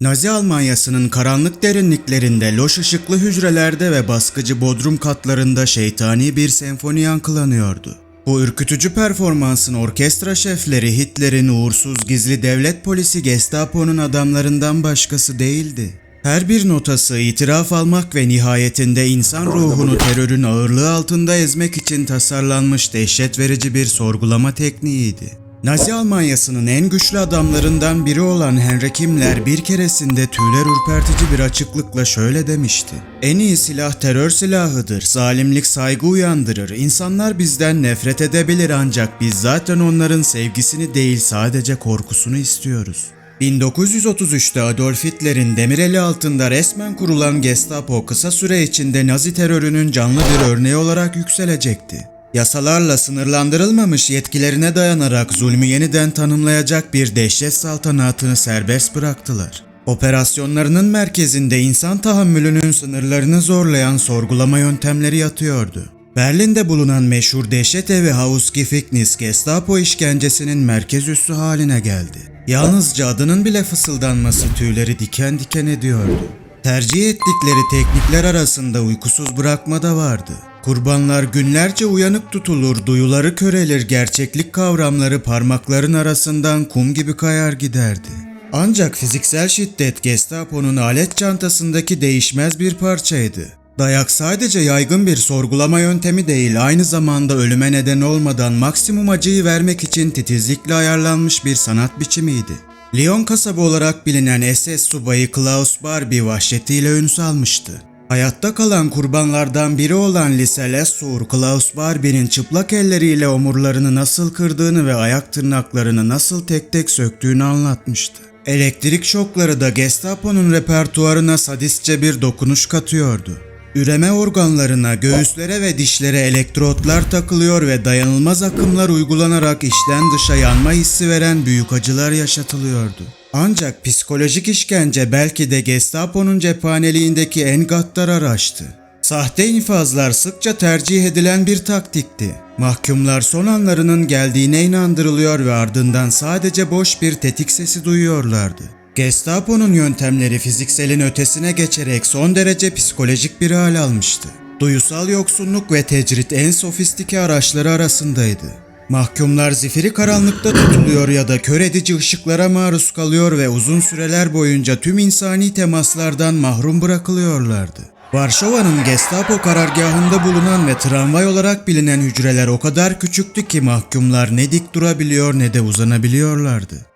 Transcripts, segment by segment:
Nazi Almanyası'nın karanlık derinliklerinde loş ışıklı hücrelerde ve baskıcı bodrum katlarında şeytani bir senfoni yankılanıyordu. Bu ürkütücü performansın orkestra şefleri Hitler'in uğursuz gizli devlet polisi Gestapo'nun adamlarından başkası değildi. Her bir notası itiraf almak ve nihayetinde insan ruhunu terörün ağırlığı altında ezmek için tasarlanmış dehşet verici bir sorgulama tekniğiydi. Nazi Almanyası'nın en güçlü adamlarından biri olan Henrik Himmler bir keresinde tüyler ürpertici bir açıklıkla şöyle demişti. En iyi silah terör silahıdır. Zalimlik saygı uyandırır. İnsanlar bizden nefret edebilir ancak biz zaten onların sevgisini değil sadece korkusunu istiyoruz. 1933'te Adolf Hitler'in demireli altında resmen kurulan Gestapo kısa süre içinde Nazi terörünün canlı bir örneği olarak yükselecekti. Yasalarla sınırlandırılmamış yetkilerine dayanarak zulmü yeniden tanımlayacak bir dehşet saltanatını serbest bıraktılar. Operasyonlarının merkezinde insan tahammülünün sınırlarını zorlayan sorgulama yöntemleri yatıyordu. Berlin'de bulunan meşhur dehşet evi Hausgefängnis Gestapo işkencesinin merkez üssü haline geldi. Yalnızca adının bile fısıldanması tüyleri diken diken ediyordu. Tercih ettikleri teknikler arasında uykusuz bırakma da vardı. Kurbanlar günlerce uyanık tutulur, duyuları körelir, gerçeklik kavramları parmakların arasından kum gibi kayar giderdi. Ancak fiziksel şiddet Gestapo'nun alet çantasındaki değişmez bir parçaydı. Dayak sadece yaygın bir sorgulama yöntemi değil, aynı zamanda ölüme neden olmadan maksimum acıyı vermek için titizlikle ayarlanmış bir sanat biçimiydi. Lyon kasabı olarak bilinen SS subayı Klaus Barbie vahşetiyle ün salmıştı. Hayatta kalan kurbanlardan biri olan Lise Lessur, Klaus Barbie'nin çıplak elleriyle omurlarını nasıl kırdığını ve ayak tırnaklarını nasıl tek tek söktüğünü anlatmıştı. Elektrik şokları da Gestapo'nun repertuarına sadistçe bir dokunuş katıyordu. Üreme organlarına, göğüslere ve dişlere elektrotlar takılıyor ve dayanılmaz akımlar uygulanarak içten dışa yanma hissi veren büyük acılar yaşatılıyordu. Ancak psikolojik işkence belki de Gestapo'nun cephaneliğindeki en gaddar araçtı. Sahte infazlar sıkça tercih edilen bir taktikti. Mahkumlar son anlarının geldiğine inandırılıyor ve ardından sadece boş bir tetik sesi duyuyorlardı. Gestapo'nun yöntemleri fizikselin ötesine geçerek son derece psikolojik bir hal almıştı. Duyusal yoksunluk ve tecrit en sofistike araçları arasındaydı. Mahkumlar zifiri karanlıkta tutuluyor ya da kör edici ışıklara maruz kalıyor ve uzun süreler boyunca tüm insani temaslardan mahrum bırakılıyorlardı. Varşova'nın Gestapo karargahında bulunan ve tramvay olarak bilinen hücreler o kadar küçüktü ki mahkumlar ne dik durabiliyor ne de uzanabiliyorlardı.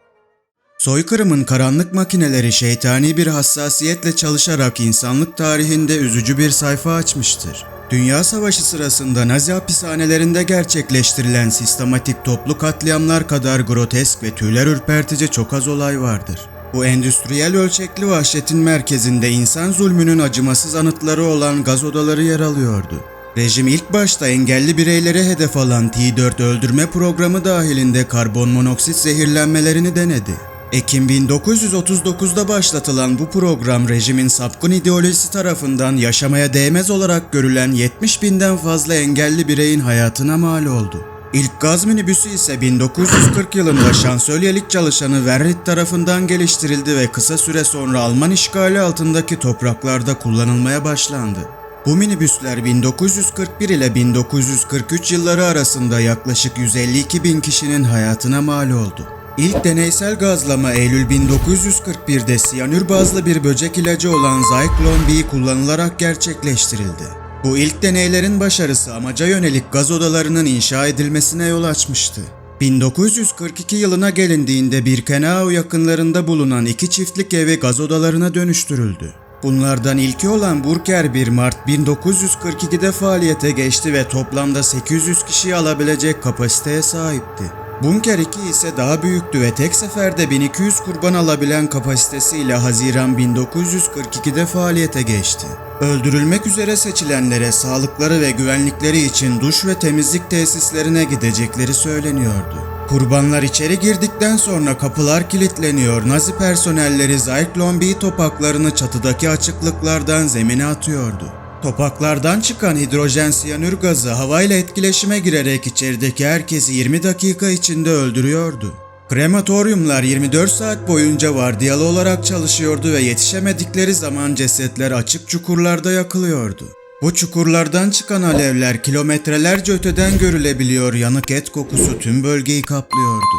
Soykırımın karanlık makineleri şeytani bir hassasiyetle çalışarak insanlık tarihinde üzücü bir sayfa açmıştır. Dünya Savaşı sırasında Nazi hapishanelerinde gerçekleştirilen sistematik toplu katliamlar kadar grotesk ve tüyler ürpertici çok az olay vardır. Bu endüstriyel ölçekli vahşetin merkezinde insan zulmünün acımasız anıtları olan gaz odaları yer alıyordu. Rejim ilk başta engelli bireylere hedef alan T4 öldürme programı dahilinde karbon monoksit zehirlenmelerini denedi. Ekim 1939'da başlatılan bu program rejimin sapkın ideolojisi tarafından yaşamaya değmez olarak görülen 70 binden fazla engelli bireyin hayatına mal oldu. İlk gaz minibüsü ise 1940 yılında şansölyelik çalışanı Werrit tarafından geliştirildi ve kısa süre sonra Alman işgali altındaki topraklarda kullanılmaya başlandı. Bu minibüsler 1941 ile 1943 yılları arasında yaklaşık 152 bin kişinin hayatına mal oldu. İlk deneysel gazlama Eylül 1941'de siyanür bazlı bir böcek ilacı olan Zyklon B kullanılarak gerçekleştirildi. Bu ilk deneylerin başarısı amaca yönelik gaz odalarının inşa edilmesine yol açmıştı. 1942 yılına gelindiğinde Birkenau yakınlarında bulunan iki çiftlik evi gaz odalarına dönüştürüldü. Bunlardan ilki olan Burker 1 Mart 1942'de faaliyete geçti ve toplamda 800 kişiyi alabilecek kapasiteye sahipti. Bunker 2 ise daha büyüktü ve tek seferde 1200 kurban alabilen kapasitesiyle Haziran 1942'de faaliyete geçti. Öldürülmek üzere seçilenlere sağlıkları ve güvenlikleri için duş ve temizlik tesislerine gidecekleri söyleniyordu. Kurbanlar içeri girdikten sonra kapılar kilitleniyor, Nazi personelleri Zyklon B topaklarını çatıdaki açıklıklardan zemine atıyordu. Topaklardan çıkan hidrojen siyanür gazı havayla etkileşime girerek içerideki herkesi 20 dakika içinde öldürüyordu. Krematoryumlar 24 saat boyunca vardiyalı olarak çalışıyordu ve yetişemedikleri zaman cesetler açık çukurlarda yakılıyordu. Bu çukurlardan çıkan alevler kilometrelerce öteden görülebiliyor, yanık et kokusu tüm bölgeyi kaplıyordu.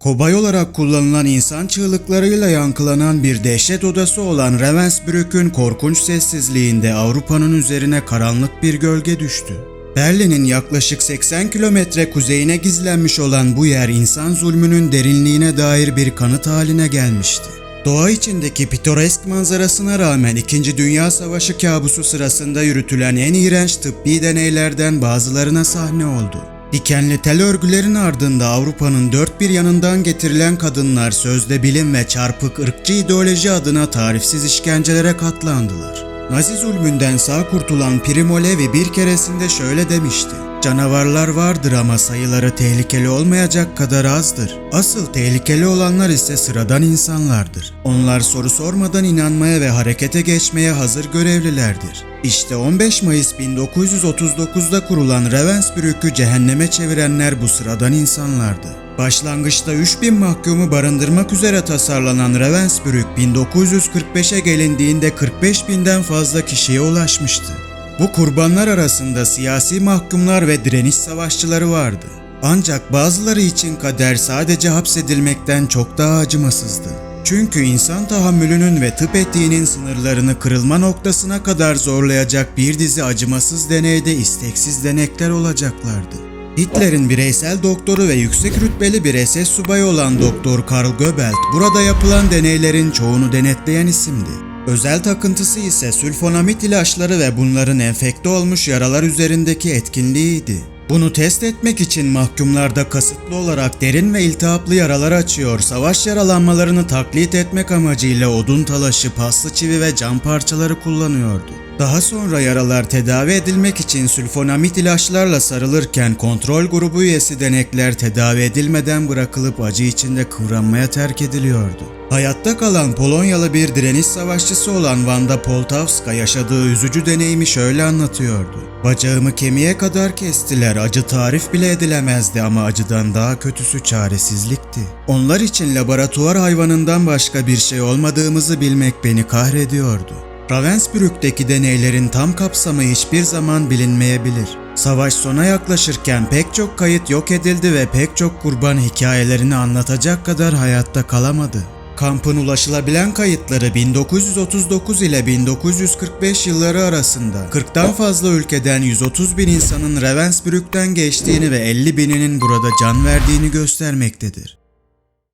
Kobay olarak kullanılan insan çığlıklarıyla yankılanan bir dehşet odası olan Ravensbrück'ün korkunç sessizliğinde Avrupa'nın üzerine karanlık bir gölge düştü. Berlin'in yaklaşık 80 kilometre kuzeyine gizlenmiş olan bu yer insan zulmünün derinliğine dair bir kanıt haline gelmişti. Doğa içindeki pitoresk manzarasına rağmen 2. Dünya Savaşı kabusu sırasında yürütülen en iğrenç tıbbi deneylerden bazılarına sahne oldu. Dikenli tel örgülerin ardında Avrupa'nın dört bir yanından getirilen kadınlar sözde bilim ve çarpık ırkçı ideoloji adına tarifsiz işkencelere katlandılar. Nazi zulmünden sağ kurtulan Primo Levi bir keresinde şöyle demişti. Canavarlar vardır ama sayıları tehlikeli olmayacak kadar azdır. Asıl tehlikeli olanlar ise sıradan insanlardır. Onlar soru sormadan inanmaya ve harekete geçmeye hazır görevlilerdir. İşte 15 Mayıs 1939'da kurulan Ravensbrück'ü cehenneme çevirenler bu sıradan insanlardı. Başlangıçta 3000 mahkumu barındırmak üzere tasarlanan Ravensbrück 1945'e gelindiğinde 45 binden fazla kişiye ulaşmıştı. Bu kurbanlar arasında siyasi mahkumlar ve direniş savaşçıları vardı. Ancak bazıları için kader sadece hapsedilmekten çok daha acımasızdı. Çünkü insan tahammülünün ve tıp etiğinin sınırlarını kırılma noktasına kadar zorlayacak bir dizi acımasız deneyde isteksiz denekler olacaklardı. Hitler'in bireysel doktoru ve yüksek rütbeli bir SS subayı olan Doktor Karl Goebbels burada yapılan deneylerin çoğunu denetleyen isimdi. Özel takıntısı ise sülfonamit ilaçları ve bunların enfekte olmuş yaralar üzerindeki etkinliğiydi. Bunu test etmek için mahkumlarda kasıtlı olarak derin ve iltihaplı yaralar açıyor, savaş yaralanmalarını taklit etmek amacıyla odun talaşı, paslı çivi ve cam parçaları kullanıyordu. Daha sonra yaralar tedavi edilmek için sülfonamit ilaçlarla sarılırken kontrol grubu üyesi denekler tedavi edilmeden bırakılıp acı içinde kıvranmaya terk ediliyordu. Hayatta kalan Polonyalı bir direniş savaşçısı olan Wanda Poltavska yaşadığı üzücü deneyimi şöyle anlatıyordu. Bacağımı kemiğe kadar kestiler, acı tarif bile edilemezdi ama acıdan daha kötüsü çaresizlikti. Onlar için laboratuvar hayvanından başka bir şey olmadığımızı bilmek beni kahrediyordu. Ravensbrück'teki deneylerin tam kapsamı hiçbir zaman bilinmeyebilir. Savaş sona yaklaşırken pek çok kayıt yok edildi ve pek çok kurban hikayelerini anlatacak kadar hayatta kalamadı. Kampın ulaşılabilen kayıtları 1939 ile 1945 yılları arasında 40'tan fazla ülkeden 130 bin insanın Ravensbrück'ten geçtiğini ve 50 bininin burada can verdiğini göstermektedir.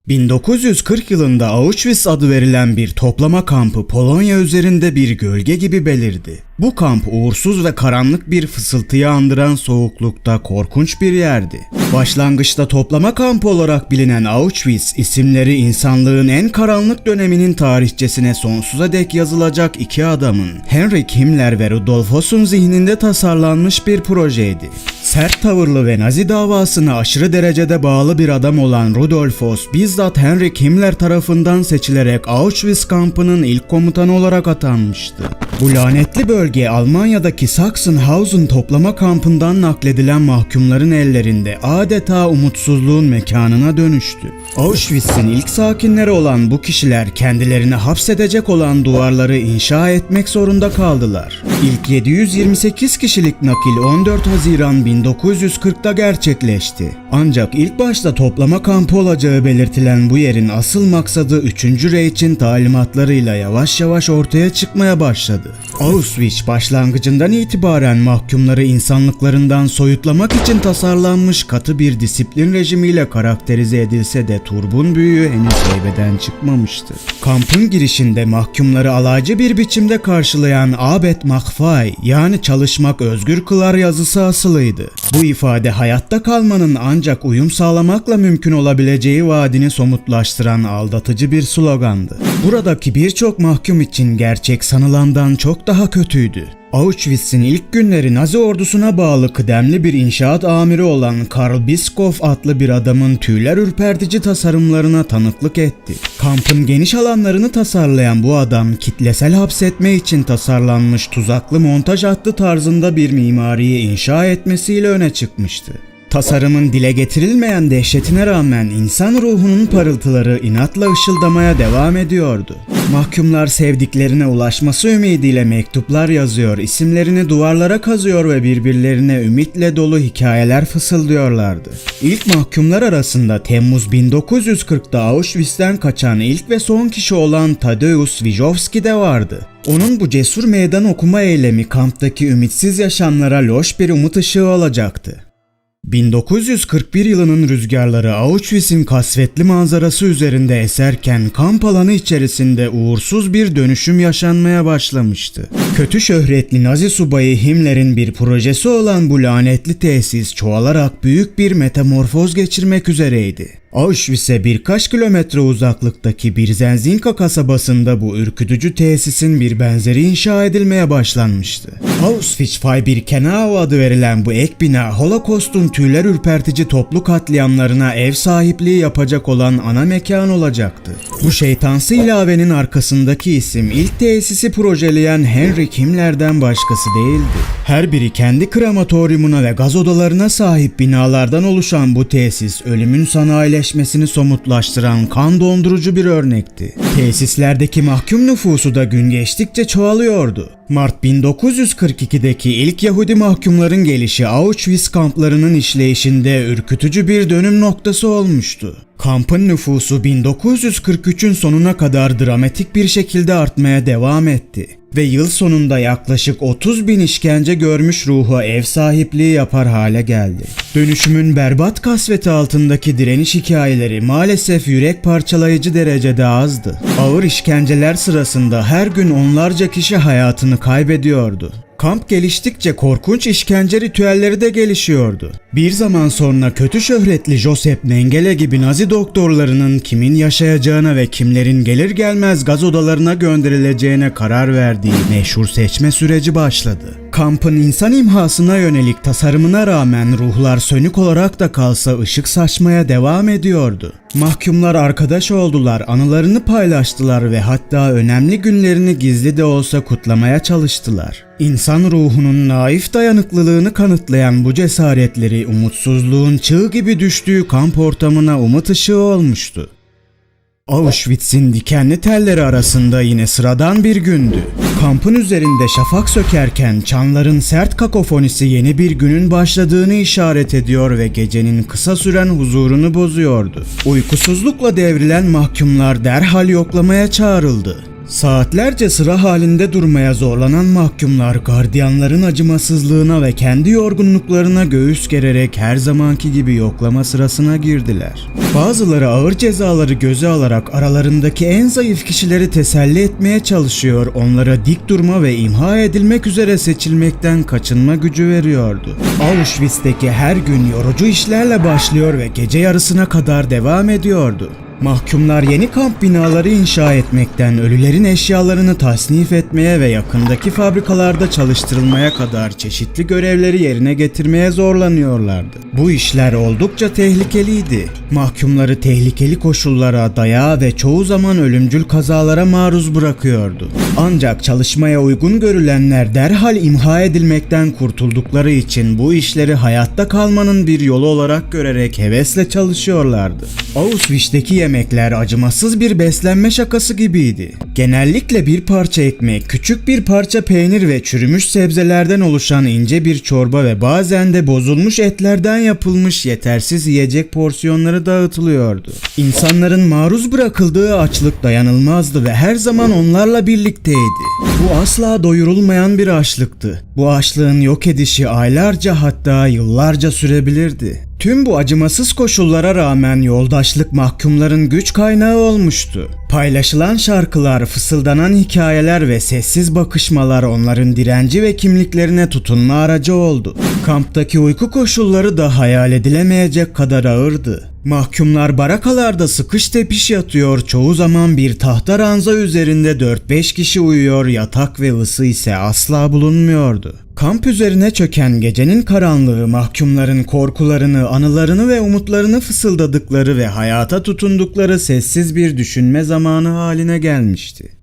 1940 yılında Auschwitz adı verilen bir toplama kampı Polonya üzerinde bir gölge gibi belirdi. Bu kamp uğursuz ve karanlık bir fısıltıyı andıran soğuklukta korkunç bir yerdi. Başlangıçta toplama kampı olarak bilinen Auschwitz isimleri insanlığın en karanlık döneminin tarihçesine sonsuza dek yazılacak iki adamın Henrik Himmler ve Rudolf Hoss'un zihninde tasarlanmış bir projeydi. Sert tavırlı ve Nazi davasına aşırı derecede bağlı bir adam olan Rudolf Hoss bizzat Henrik Himmler tarafından seçilerek Auschwitz kampının ilk komutanı olarak atanmıştı. Bu lanetli bölge Almanya'daki Sachsenhausen toplama kampından nakledilen mahkumların ellerinde adeta umutsuzluğun mekanına dönüştü. Auschwitz'in ilk sakinleri olan bu kişiler kendilerini hapsedecek olan duvarları inşa etmek zorunda kaldılar. İlk 728 kişilik nakil 14 Haziran 1940'da gerçekleşti. Ancak ilk başta toplama kampı olacağı belirtilen bu yerin asıl maksadı 3. Reich'in talimatlarıyla yavaş yavaş ortaya çıkmaya başladı. Auschwitz başlangıcından itibaren mahkumları insanlıklarından soyutlamak için tasarlanmış katı bir disiplin rejimiyle karakterize edilse de turbun büyüğü henüz heybeden çıkmamıştı. Kampın girişinde mahkumları alaycı bir biçimde karşılayan Abet Mahfay yani çalışmak özgür kılar yazısı asılıydı. Bu ifade hayatta kalmanın ancak uyum sağlamakla mümkün olabileceği vaadini somutlaştıran aldatıcı bir slogandı. Buradaki birçok mahkum için gerçek sanılandan çok daha kötüydü. Auschwitz'in ilk günleri Nazi ordusuna bağlı kıdemli bir inşaat amiri olan Karl Biskov adlı bir adamın tüyler ürpertici tasarımlarına tanıklık etti. Kampın geniş alanlarını tasarlayan bu adam kitlesel hapsetme için tasarlanmış tuzaklı montaj hattı tarzında bir mimariyi inşa etmesiyle öne çıkmıştı. Tasarımın dile getirilmeyen dehşetine rağmen insan ruhunun parıltıları inatla ışıldamaya devam ediyordu. Mahkumlar sevdiklerine ulaşması ümidiyle mektuplar yazıyor, isimlerini duvarlara kazıyor ve birbirlerine ümitle dolu hikayeler fısıldıyorlardı. İlk mahkumlar arasında Temmuz 1940'da Auschwitz'ten kaçan ilk ve son kişi olan Tadeusz Wijowski de vardı. Onun bu cesur meydan okuma eylemi kamptaki ümitsiz yaşamlara loş bir umut ışığı olacaktı. 1941 yılının rüzgarları Auschwitz'in kasvetli manzarası üzerinde eserken kamp alanı içerisinde uğursuz bir dönüşüm yaşanmaya başlamıştı. Kötü şöhretli Nazi subayı Himmler'in bir projesi olan bu lanetli tesis çoğalarak büyük bir metamorfoz geçirmek üzereydi. Auschwitz'e birkaç kilometre uzaklıktaki bir Zenzinka kasabasında bu ürkütücü tesisin bir benzeri inşa edilmeye başlanmıştı. Auschwitz-Birkenau adı verilen bu ek bina Holocaust'un tüyler ürpertici toplu katliamlarına ev sahipliği yapacak olan ana mekan olacaktı. Bu şeytansı ilavenin arkasındaki isim ilk tesisi projeleyen Henry Himmler'den başkası değildi. Her biri kendi krematoryumuna ve gaz odalarına sahip binalardan oluşan bu tesis ölümün sanayileşmesini somutlaştıran kan dondurucu bir örnekti. Tesislerdeki mahkum nüfusu da gün geçtikçe çoğalıyordu. Mart 1942'deki ilk Yahudi mahkumların gelişi Auschwitz kamplarının işleyişinde ürkütücü bir dönüm noktası olmuştu. Kampın nüfusu 1943'ün sonuna kadar dramatik bir şekilde artmaya devam etti ve yıl sonunda yaklaşık 30 bin işkence görmüş ruha ev sahipliği yapar hale geldi. Dönüşümün berbat kasveti altındaki direniş hikayeleri maalesef yürek parçalayıcı derecede azdı. Ağır işkenceler sırasında her gün onlarca kişi hayatını kaybediyordu. Kamp geliştikçe korkunç işkence ritüelleri de gelişiyordu. Bir zaman sonra kötü şöhretli Josep Mengele gibi Nazi doktorlarının kimin yaşayacağına ve kimlerin gelir gelmez gaz odalarına gönderileceğine karar verdiği meşhur seçme süreci başladı. Kampın insan imhasına yönelik tasarımına rağmen ruhlar sönük olarak da kalsa ışık saçmaya devam ediyordu. Mahkumlar arkadaş oldular, anılarını paylaştılar ve hatta önemli günlerini gizli de olsa kutlamaya çalıştılar. İnsan ruhunun naif dayanıklılığını kanıtlayan bu cesaretleri umutsuzluğun çığ gibi düştüğü kamp ortamına umut ışığı olmuştu. Auschwitz'in dikenli telleri arasında yine sıradan bir gündü. Kampın üzerinde şafak sökerken çanların sert kakofonisi yeni bir günün başladığını işaret ediyor ve gecenin kısa süren huzurunu bozuyordu. Uykusuzlukla devrilen mahkumlar derhal yoklamaya çağrıldı. Saatlerce sıra halinde durmaya zorlanan mahkumlar gardiyanların acımasızlığına ve kendi yorgunluklarına göğüs gererek her zamanki gibi yoklama sırasına girdiler. Bazıları ağır cezaları göze alarak aralarındaki en zayıf kişileri teselli etmeye çalışıyor, onlara dik durma ve imha edilmek üzere seçilmekten kaçınma gücü veriyordu. Auschwitz'teki her gün yorucu işlerle başlıyor ve gece yarısına kadar devam ediyordu. Mahkumlar yeni kamp binaları inşa etmekten ölülerin eşyalarını tasnif etmeye ve yakındaki fabrikalarda çalıştırılmaya kadar çeşitli görevleri yerine getirmeye zorlanıyorlardı. Bu işler oldukça tehlikeliydi. Mahkumları tehlikeli koşullara, dayağa ve çoğu zaman ölümcül kazalara maruz bırakıyordu. Ancak çalışmaya uygun görülenler derhal imha edilmekten kurtuldukları için bu işleri hayatta kalmanın bir yolu olarak görerek hevesle çalışıyorlardı. Auschwitz'teki yemekler acımasız bir beslenme şakası gibiydi. Genellikle bir parça ekmek, küçük bir parça peynir ve çürümüş sebzelerden oluşan ince bir çorba ve bazen de bozulmuş etlerden yapılmış yetersiz yiyecek porsiyonları dağıtılıyordu. İnsanların maruz bırakıldığı açlık dayanılmazdı ve her zaman onlarla birlikteydi. Bu asla doyurulmayan bir açlıktı. Bu açlığın yok edişi aylarca hatta yıllarca sürebilirdi. Tüm bu acımasız koşullara rağmen yoldaşlık mahkumların güç kaynağı olmuştu. Paylaşılan şarkılar, fısıldanan hikayeler ve sessiz bakışmalar onların direnci ve kimliklerine tutunma aracı oldu. Kamptaki uyku koşulları da hayal edilemeyecek kadar ağırdı. Mahkumlar barakalarda sıkış tepiş yatıyor, çoğu zaman bir tahta ranza üzerinde 4-5 kişi uyuyor, yatak ve ısı ise asla bulunmuyordu. Kamp üzerine çöken gecenin karanlığı mahkumların korkularını, anılarını ve umutlarını fısıldadıkları ve hayata tutundukları sessiz bir düşünme zamanı haline gelmişti.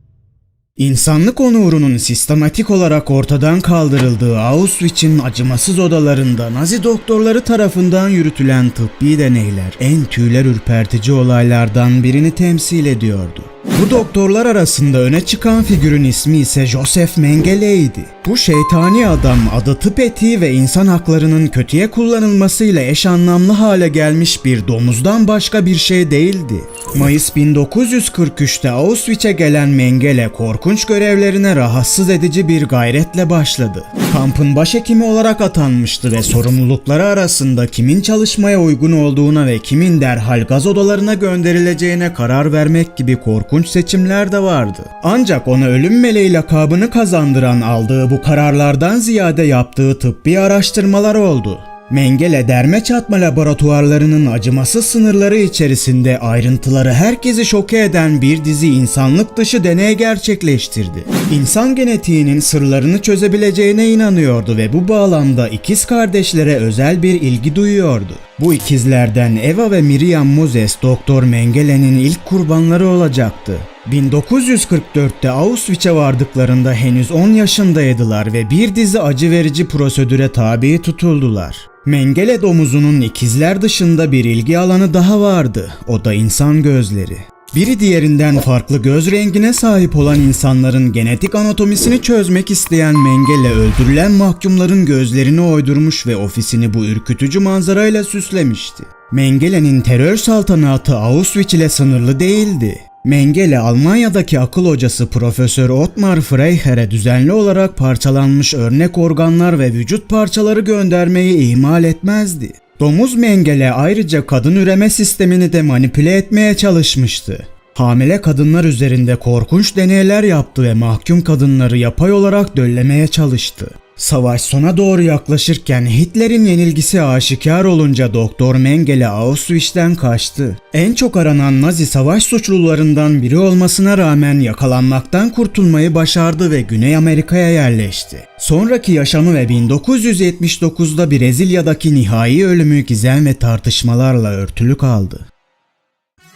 İnsanlık onurunun sistematik olarak ortadan kaldırıldığı Auschwitz'in acımasız odalarında Nazi doktorları tarafından yürütülen tıbbi deneyler en tüyler ürpertici olaylardan birini temsil ediyordu. Bu doktorlar arasında öne çıkan figürün ismi ise Joseph Mengele'ydi. Bu şeytani adam adı tıp etiği ve insan haklarının kötüye kullanılmasıyla eş anlamlı hale gelmiş bir domuzdan başka bir şey değildi. Mayıs 1943'te Auschwitz'e gelen Mengele korkunç görevlerine rahatsız edici bir gayretle başladı. Kampın başhekimi olarak atanmıştı ve sorumlulukları arasında kimin çalışmaya uygun olduğuna ve kimin derhal gaz odalarına gönderileceğine karar vermek gibi korkunç seçimler de vardı. Ancak ona ölüm meleği lakabını kazandıran aldığı bu kararlardan ziyade yaptığı tıbbi araştırmalar oldu. Mengele derme çatma laboratuvarlarının acımasız sınırları içerisinde ayrıntıları herkesi şoke eden bir dizi insanlık dışı deney gerçekleştirdi. İnsan genetiğinin sırlarını çözebileceğine inanıyordu ve bu bağlamda ikiz kardeşlere özel bir ilgi duyuyordu. Bu ikizlerden Eva ve Miriam Moses Doktor Mengele'nin ilk kurbanları olacaktı. 1944'te Auschwitz'e vardıklarında henüz 10 yaşındaydılar ve bir dizi acı verici prosedüre tabi tutuldular. Mengele domuzunun ikizler dışında bir ilgi alanı daha vardı. O da insan gözleri. Biri diğerinden farklı göz rengine sahip olan insanların genetik anatomisini çözmek isteyen Mengele öldürülen mahkumların gözlerini oydurmuş ve ofisini bu ürkütücü manzarayla süslemişti. Mengele'nin terör saltanatı Auschwitz ile sınırlı değildi. Mengele Almanya'daki akıl hocası Profesör Ottmar Freiher'e düzenli olarak parçalanmış örnek organlar ve vücut parçaları göndermeyi ihmal etmezdi. Domuz Mengele ayrıca kadın üreme sistemini de manipüle etmeye çalışmıştı. Hamile kadınlar üzerinde korkunç deneyler yaptı ve mahkum kadınları yapay olarak döllemeye çalıştı. Savaş sona doğru yaklaşırken Hitler'in yenilgisi aşikar olunca Doktor Mengele Auschwitz'ten kaçtı. En çok aranan Nazi savaş suçlularından biri olmasına rağmen yakalanmaktan kurtulmayı başardı ve Güney Amerika'ya yerleşti. Sonraki yaşamı ve 1979'da Brezilya'daki nihai ölümü gizem ve tartışmalarla örtülü kaldı.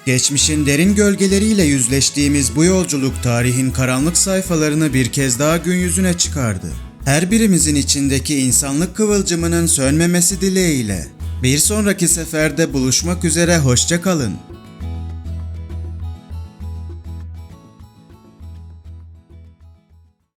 Geçmişin derin gölgeleriyle yüzleştiğimiz bu yolculuk tarihin karanlık sayfalarını bir kez daha gün yüzüne çıkardı. Her birimizin içindeki insanlık kıvılcımının sönmemesi dileğiyle. Bir sonraki seferde buluşmak üzere hoşça kalın.